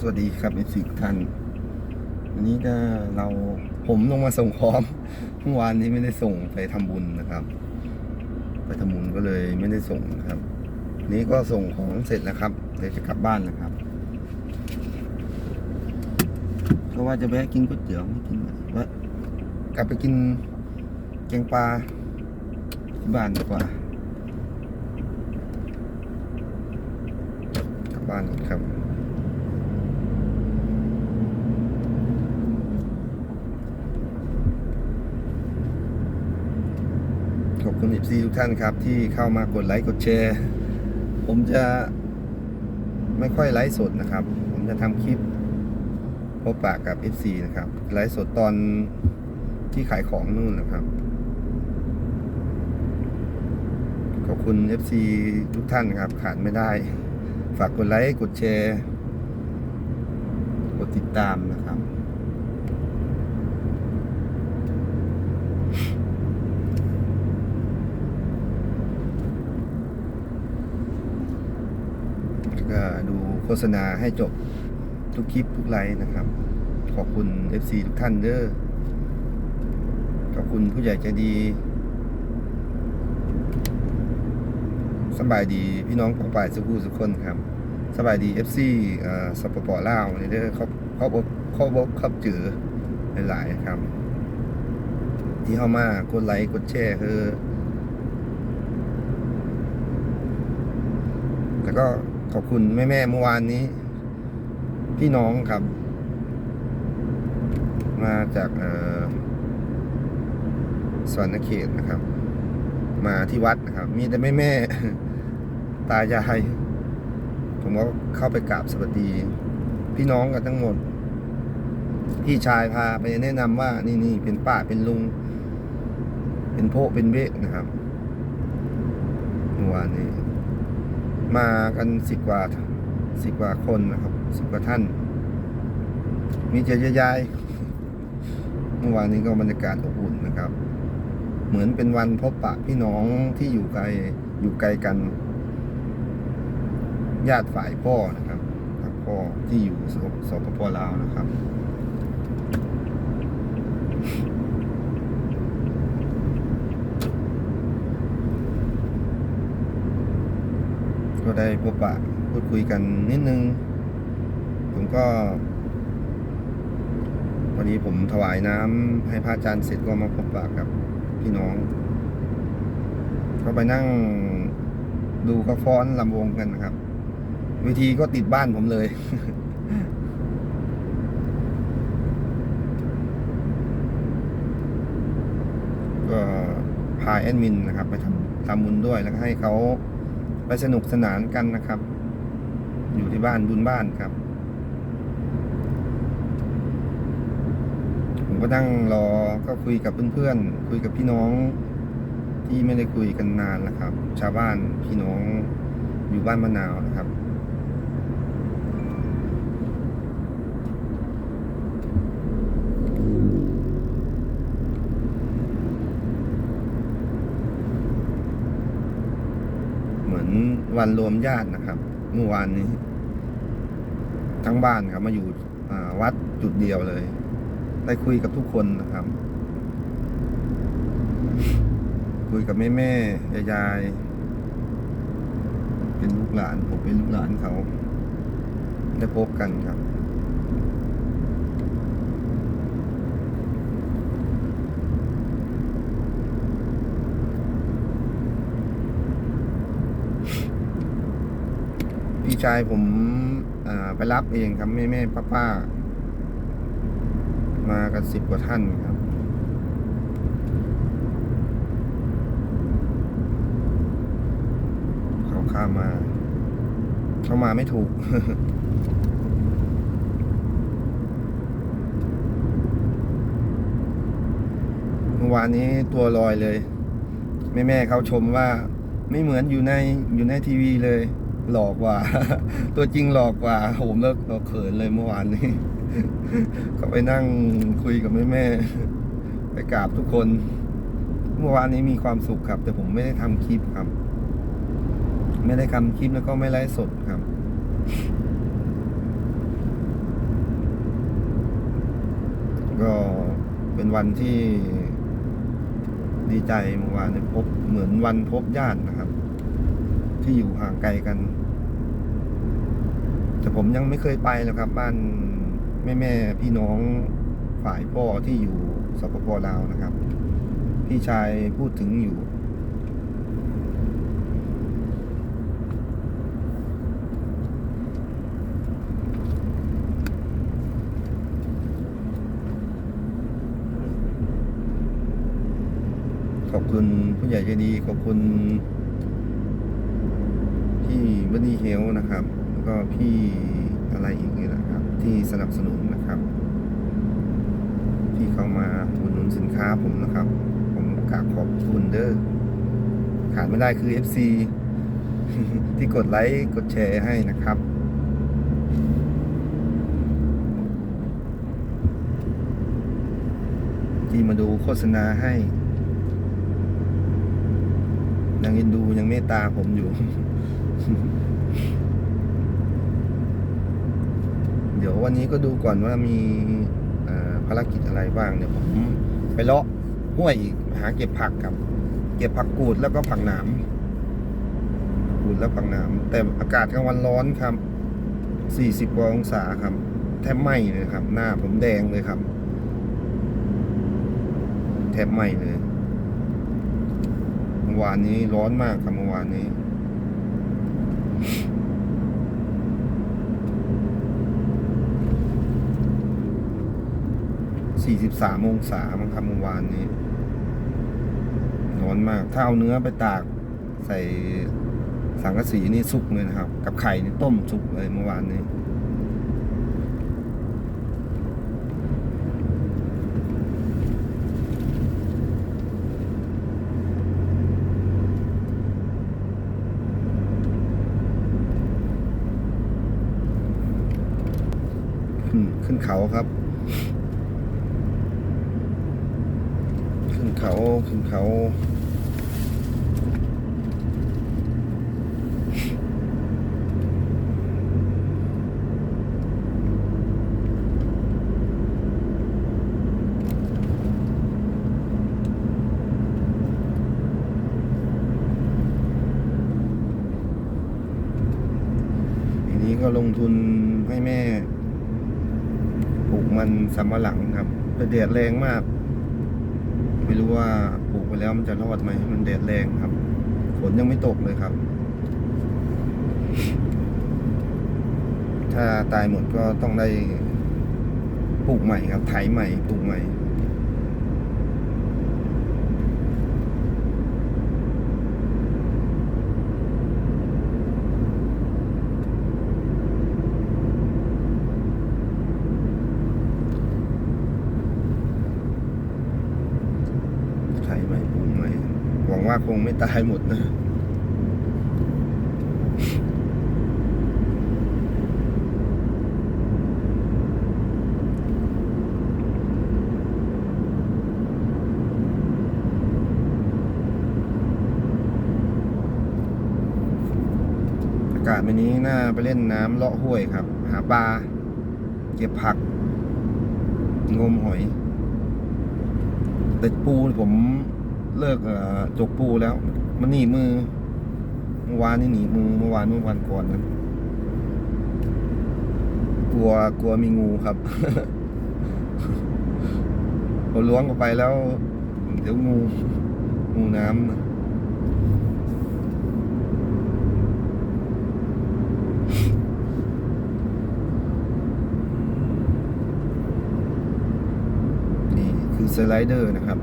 สวัสดีครับเอสิท่านวันนี้ก็เราผมลงมาส่งของเมื่อวานนี้ไม่ได้ส่งไปทำบุญนะครับ ไปทำบุญก็เลยไม่ได้ส่งนะครับ นี้ก็ส่งของเสร็จแล้วครับเดี๋ยวจะกลับบ้านนะครับก็ว่าจะแวะกินก๋วยเตี๋ยวไม่กินว่ากลับไปกินแกงปลาที่บ้านดีกว่า กลับบ้านครับ ขอบ คุณอีซีทุกท่านครับ ที่เข้ามากดไลค์กดแชร์ ผมจะไม่ค่อยไลฟ์สดนะครับ ผมจะทำคลิปพบปะกับ FC นะครับ ไลฟ์สดตอนที่ขายของนู่นนะครับ ขอบคุณ FC ทุกท่านครับ ขาดไม่ได้ ฝากกดไลค์ กดแชร์ กดติดตามนะครับ ก็ ดูโฆษณาให้จบทุกคลิปทุกไลฟ์นะครับ ขอบคุณ FC ทุกท่านเด้อขอบคุณผู้ใหญ่ใจดีสบายดีพี่น้องปองป่ายสุขูสุขคนครับสบายดี FC เอ่อสปปลาวนี่เด้อเขาเขาบอกเขาบอกขับจือหลายๆครับ ที่เข้ามากดไลค์กดแชร์คือแล้วก็ ขอบคุณแม่แม่ๆเมื่อวานนี้ พี่น้องครับ มาจากสวรรณเขตนะครับ มาที่วัดนะครับ มีแต่แม่แม่ๆตายายผมก็เข้าไปกราบสวัสดี พี่น้องกันทั้งหมด พี่ชายพาไปแนะนำว่านี่นี่เป็นป้าเป็นลุง เป็นโพเป็นเบะนะครับเมื่อวานนี้ มากันสิบกว่าสิบกว่าคนนะครับสิบกว่าท่าน มีเจยยายเมื่อวานนี้ก็บรรยากาศอบอุ่นนะครับ เหมือนเป็นวันพบปะพี่น้องที่อยู่ไกลอยู่ไกลกัน ญาติฝ่ายพ่อนะครับพ่อที่อยู่สสปปลาวนะครับ ได้พบปะพูดคุยกันนิดนึง ผมก็วันนี้ผมถวายน้ำให้พระอาจารย์เสร็จก็มาพบปะกับพี่น้อง ก็ไปนั่งดูกระฟ้อนลำวงกันนะครับเวทีก็ติดบ้านผมเลย ก็พาแอดมินนะครับ ไปทำทำบุญด้วยแล้วให้เขา ไปสนุกสนานกันนะครับ อยู่ที่บ้านบุญบ้านครับ ผมก็นั่งรอก็คุยกับเพื่อนๆคุยกับพี่น้องที่ไม่ได้คุยกันนานนะครับ ชาวบ้านพี่น้องอยู่บ้านมะนาวนะครับ เหมื อนวันรวมญาตินะครับเมื่อวานนี้ ทั้งบ้านครับมาอยู่วัดจุดเดียวเลย ได้คุยกับทุกคนนะครับ คุยกับแม่แม่ยายยายเป็นลูกหลาน ผมเป็นลูกหลานเขา ได้พบกันครับ พี่ ชายผมไปรับเองครับแม่แม่ป้าป้าๆมากันสิบกว่าท่านครับ เขาข้ามมา เขามาไม่ถูกเมื่อวานนี้ตัวลอยเลย แม่แม่ๆเขาชมว่าไม่เหมือนอยู่ในอยู่ในทีวีเลย หลอกกว่า ตัวจริงหลอกกว่าผมเลิกเราเขินเลยเมื่อวานนี้ ก็ไปนั่งคุยกับแม่แม่ไปกราบทุกคน เมื่อวานนี้มีความสุขครับ แต่ผมไม่ได้ทำคลิปครับ ไม่ได้ทำคลิปแล้วก็ไม่ไลฟ์สดครับก็เป็นวันที่ดีใจเมื่อวานพบเหมือนวันพบญาตินะครับ ที่อยู่ห่างไกลกัน แต่ผมยังไม่เคยไปแล้วครับ บ้านแม่แม่พี่น้องฝ่ายพ่อที่อยู่สปปลาวนะครับ พี่ชายพูดถึงอยู่ ขอบคุณผู้ใหญ่ใจดี ขอบคุณพี่บันนี่เฮลนะครับ ก็พี่อะไรอีกนี่นะครับ ที่สนับสนุนนะครับที่เข้ามาอุดหนุนสินค้าผมนะครับ ผมกราบขอบคุณเด้อขาดไม่ได้คือ FC ที่กดไลค์กดแชร์ให้นะครับที่มาดูโฆษณาให้ยังเอ็นดูยังเมตตาผมอยู่ เดี๋ยววันนี้ก็ดูก่อนว่ามีภารกิจอะไรบ้างเดี๋ยวผมไปเลาะห้วยอีกหาเก็บผักครับ เก็บผักกูดแล้วก็ผักหนามกูดแล้วผักหนามแต่อากาศกลางวันร้อนครับสี่สิบกว่าองศาครับ แทบไหม้เลยครับ หน้าผมแดงเลยครับ แทบไหม้เลยเมื่อวานนี้ร้อนมากครับเมื่อวานนี้ สี่สิบสามองศามั้งครับเมื่อวานนี้ร้อนมาก ถ้าเอาเนื้อไปตากใส่สังกะสีนี่สุกเลยนะครับ กับไข่นี่ต้มสุกเลยเมื่อวานนี้ ขึ้นเขาครับ ขึ้น เขาขึ้นเขาทีนี้ก็ลงทุนให้แม่ปลูกมันสำปะหลังครับแต่แดดแรงมาก ไม่รู้ว่าปลูกไปแล้วมันจะรอดไหมมันแดดแรงครับ ฝนยังไม่ตกเลยครับ ถ้าตายหมดก็ต้องได้ปลูกใหม่ครับไถใหม่ปลูกใหม่ ไถใหม่ปลูกใหม่ หวังว่า คงไม่ตายหมดนะอากาศวันนี้น่าไปเล่นน้ำเลาะห้วยครับ หาปลาเก็บผัก งมหอยแต่ปูผม เลิกจกปูแล้ว มันหนีมือ เมื่อวานนี่หนีมือเมื่อวานเมื่อวันก่อนนะกลัวกลัวมีงูครับพอล้วงเข้าไปแล้ว เดี๋ยวงู งูน้ำนี่คือสไลเดอร์นะครับ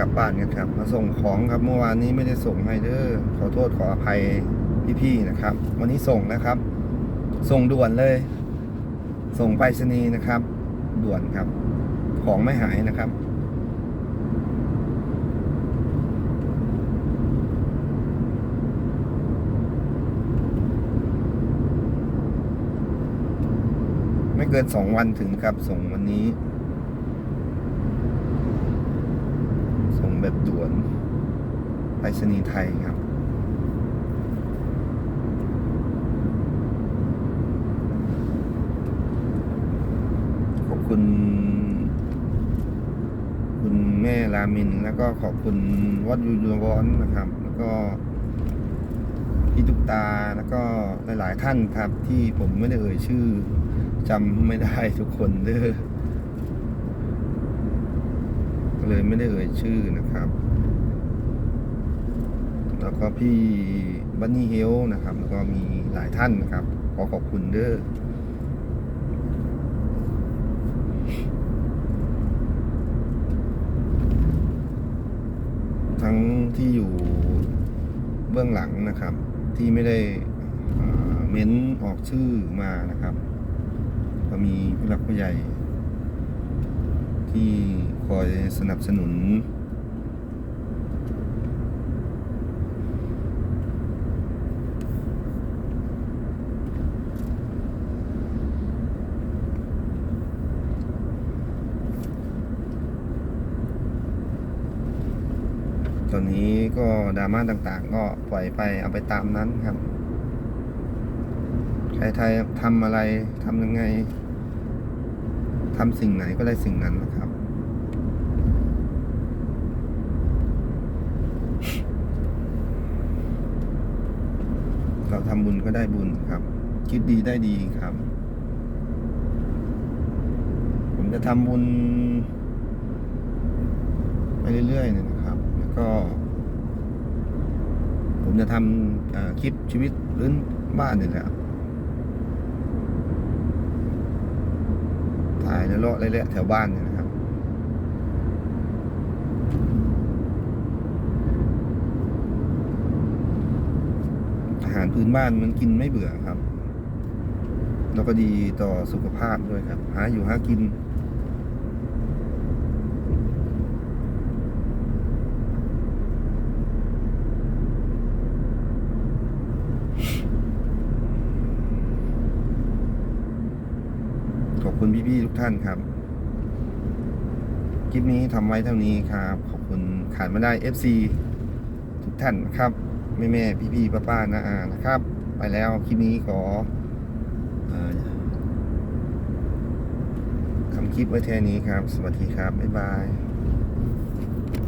กลับบ้านกันครับ มาส่งของครับเมื่อวานนี้ไม่ได้ส่งให้เด้อขอโทษขออภัยพี่ๆนะครับ วันนี้ส่งนะครับ ส่งด่วนเลย ส่งไปชนีนะครับ ด่วนครับ ของไม่หายนะครับไม่เกินสองวันถึงครับ ส่งวันนี้ แบบด่วนไปรษณีย์ไทยครับ ขอบคุณ คุณแม่รามิน แล้วก็ขอบคุณวัดยูยูวอนนะครับ แล้วก็พี่ตุกตาแล้วก็หลาย ๆ ท่านครับ ที่ผมไม่ได้เอ่ยชื่อจำไม่ได้ทุกคนเด้อก็ เลยไม่ได้เอ่ยชื่อนะครับ แล้วก็พี่บันนี่เฮลนะครับ แล้วก็มีหลายท่านนะครับ ขอขอบคุณเด้อทั้งที่อยู่เบื้องหลังนะครับ ที่ไม่ได้เอ่อเม้นออกชื่อมานะครับ ก็มีผู้หลักผู้ใหญ่ ที่คอยสนับสนุน ตอนนี้ก็ดราม่าต่างๆ ก็ปล่อยไปเอาไปตามนั้นครับ ใครไทยทำอะไรทำยังไง ทำสิ่งไหนก็ได้สิ่งนั้นนะครับ เราทำบุญก็ได้บุญครับ คิดดีได้ดีครับ ผมจะทำบุญไปเรื่อยๆนะครับ แล้วก็ ผมจะทำคลิปชีวิตพื้นบ้านนี่แหละ เลาะเละๆแถวบ้านเนี่ยนะครับ อาหารพื้นบ้านมันกินไม่เบื่อครับ แล้วก็ดีต่อสุขภาพด้วยครับ หาอยู่หากิน ขอบคุณ พี่ๆทุกท่านครับ คลิปนี้ทำไว้เท่านี้ครับ ขอบคุณขาดไม่ได้ FC ทุกท่านครับแม่แม่ๆพี่ๆป้าๆนาอานะครับ ไปแล้วคลิปนี้ขออทำคลิปไว้แค่นี้ครับ สวัสดีครับ บ๊ายบาย